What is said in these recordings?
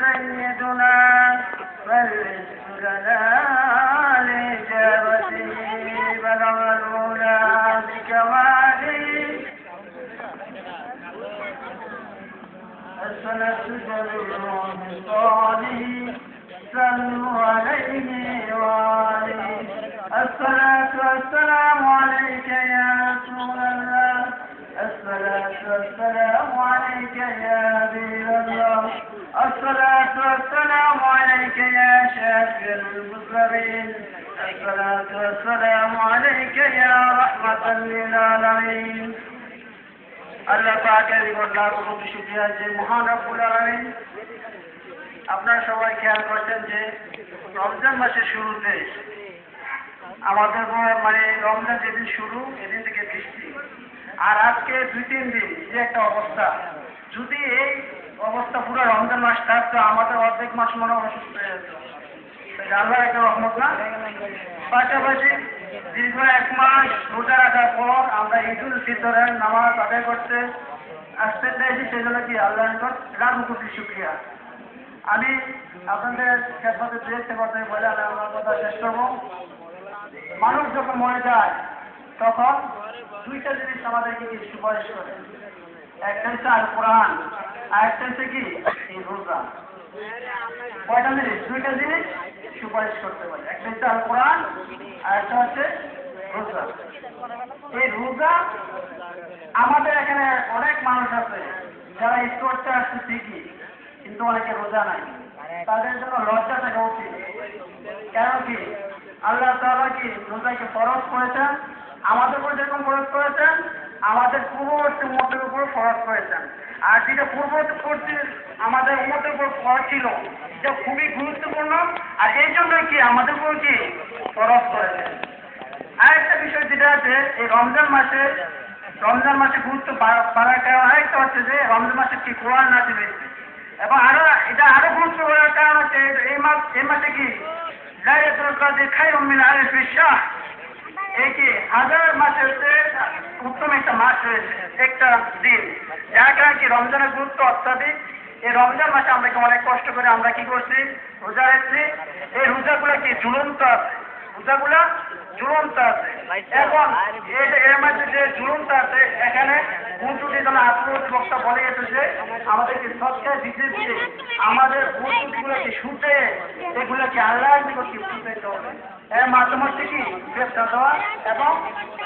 سيدنا فالرزق لنا لإجابته بلغ الأولى بكماله السنة جميع صالح صلوا عليه وآله. الصلاة والسلام عليك يا رسول الله. الصلاة والسلام عليك يا حبيب الله. الصلاة والسلام عليك يا شافع المسلمين الصلاة والسلام عليك يا رحمة للعالمين আল্লাহ পাকের লাখ কোটি শুকরিয়া যে মহান রব্বুল আলামিন আপনারা সবাই খেয়াল করছেন যে রমজান মাসের শুরুতে আমাদের মানে রমজান যেদিন শুরু এদিন থেকে বৃষ্টি আর আজকে দুই তিন দিন যে একটা অবস্থা যদি এই অবস্থা পুরো রমজান মাস থাকতো আমাদের অর্ধেক মাস মনে অসুস্থ হয়ে যেত তাই একটা রহমত না? পাশাপাশি দীর্ঘ এক মাস রোজা রাখার পর আমরা ঈদুল ফিতরের নামাজ আদায় করতে আসতে চাইছি সেজন্য কি আল্লাহ লাখ কোটি শুক্রিয়া। আমি আপনাদের খেদমতে দিয়েছে কথা বলে আমি আমার কথা শেষ করব। মানুষ যখন মরে যায়, তখন দুইটা জিনিস আমাদেরকে সুপারিশ করে। একটা হচ্ছে আল কোরআন আর একটা হচ্ছে কি? এই জিনিস? দুইটা জিনিস সুপারিশ করতে পারে। একটা আর একটা হচ্ছে এই আমাদের এখানে অনেক মানুষ আছে, যারা ঈদ করতে আসছে ঠিকই, কিন্তু অনেকে রোজা নাই। তাদের জন্য লজ্জা থাকা উচিত। কেন কি? আল্লাহ তাআলা কি রোজাকে ফরজ করেছেন? আমাদের উপর যেরকম ফরজ করেছেন আমাদের পূর্ববর্তী উন্মতের উপর ফরজ করেছেন। আর যেটা পূর্ববর্তী আমাদের উন্মতের উপর ফরজ ছিল, এটা খুবই গুরুত্বপূর্ণ। আর এই জন্য কি আমাদের উপর কি ফরজ করেছেন? আরেকটা বিষয় যেটা আছে, এই রমজান মাসে রমজান মাসে গুরুত্ব বাড়ার কারণ, আরেকটা হচ্ছে যে রমজান মাসে কি কোরআন নাচে বেশি এবং আরও, এটা আরও গুরুত্ব বাড়ার কারণ হচ্ছে, এই মাস এই মাসে কি? লাইলাতুল কাদের খায়রুম মিন আলফি শাহ এই কি হাজার মাসের উত্তম একটা মাস রয়েছে একটা দিন। যার কারণে রমজানের গুরুত্ব অত্যাধিক। এই রমজান মাসে আমরা অনেক কষ্ট করে আমরা কি করছি? রোজা রাখছি। এই রোজাগুলো কি ঝুলন্ত আছে? রোজাগুলা ঝুলন্ত আছে। এখন এর মধ্যে যে ঝুলন্ত আছে, এখানে বুদ্ধি যেন আত্মীয় বক্তা বলে গেছে যে আমাদেরকে সৎকার দিতে আমাদের বুদ্ধগুলোকে শুতে এগুলোকে আল্লাহর নিকটকে শুতে হবে। এর মাধ্যমে কি? চেষ্টা দেওয়া এবং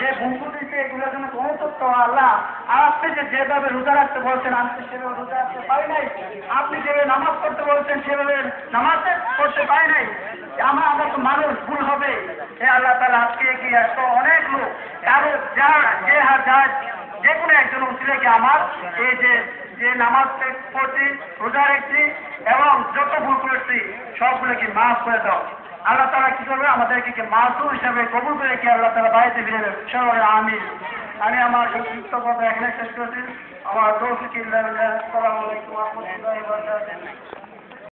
যে বুদ্ধু দিচ্ছে এগুলোর জন্য অনুতপ্ত আল্লাহ আপনি যে যেভাবে রোজা রাখতে বলছেন, আমি সেভাবে রোজা রাখতে পারি নাই। আপনি যেভাবে নামাজ পড়তে বলছেন, সেভাবে নামাজ পড়তে পারি নাই। আমরা আমরা তো মানুষ ভুল হবে। হে আল্লাহ তালা আজকে কি এত অনেক লোক। কারও যা যে হার যা যে কোনো একজন উচিলেকে আমার এই যে যে নামাজ পড়ছি রোজা রাখছি এবং যত ভুল করেছি, সবগুলোকে মাফ করে দাও। আল্লাহ তারা কি করবে? আমাদেরকে মাসুর হিসাবে কবুল করে কি আল্লাহ তারা বাড়িতে ফিরে দেবে আমি আমি আমার সংক্ষিপ্ত কথা এখানে শেষ করছি। আমার আলাইকুম রহমতুল্লাহ